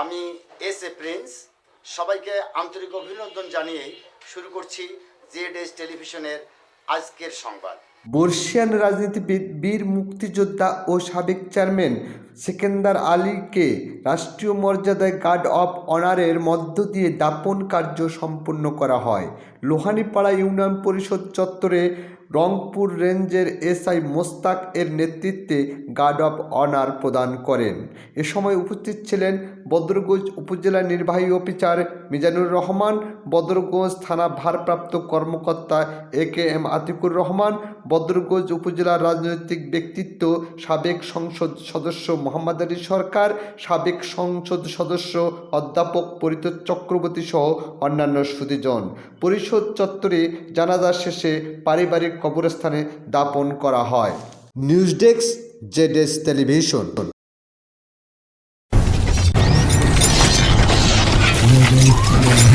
আমি S A Prince. সবাইকে আন্তরিক অভিনন্দন জানিয়ে শুরু করছি জেড এস টেলিভিশনের আজকের সংবাদ। বর্ষিয়ান রাজনীতিবিদ, বীর মুক্তিযোদ্ধা ও সাবেক চেয়ারম্যান সেকেন্দার আলীকে রাষ্ট্রীয় মর্যাদায় গার্ড অফ অনারের মধ্য দিয়ে দাপন কার্য সম্পন্ন করা হয়। লোহানীপাড়া ইউনিয়ন পরিষদ চত্বরে রংপুর রেঞ্জের এসআই মোস্তাক এর নেতৃত্বে গার্ড অফ অনার প্রদান করেন। এ সময় উপস্থিত ছিলেন বদরগঞ্জ উপজেলা নির্বাহী অফিসার মিজানুর রহমান, বদরগঞ্জ থানা ভারপ্রাপ্ত কর্মকর্তা A K M Atikur Rahman Badarganj উপজেলার রাজনৈতিক ব্যক্তিত্ব, সাবেক সংসদ সদস্য মোহাম্মদ আলী সরকার, সাবেক সংসদ সদস্য অধ্যাপক পরিতোষ চক্রবর্তী সহ অন্যান্য সুদীজন। পরিষদ চত্বরে জানাজা শেষে পারিবারিক কবরস্থানে দাপন করা হয়। News desk ZS television. Eight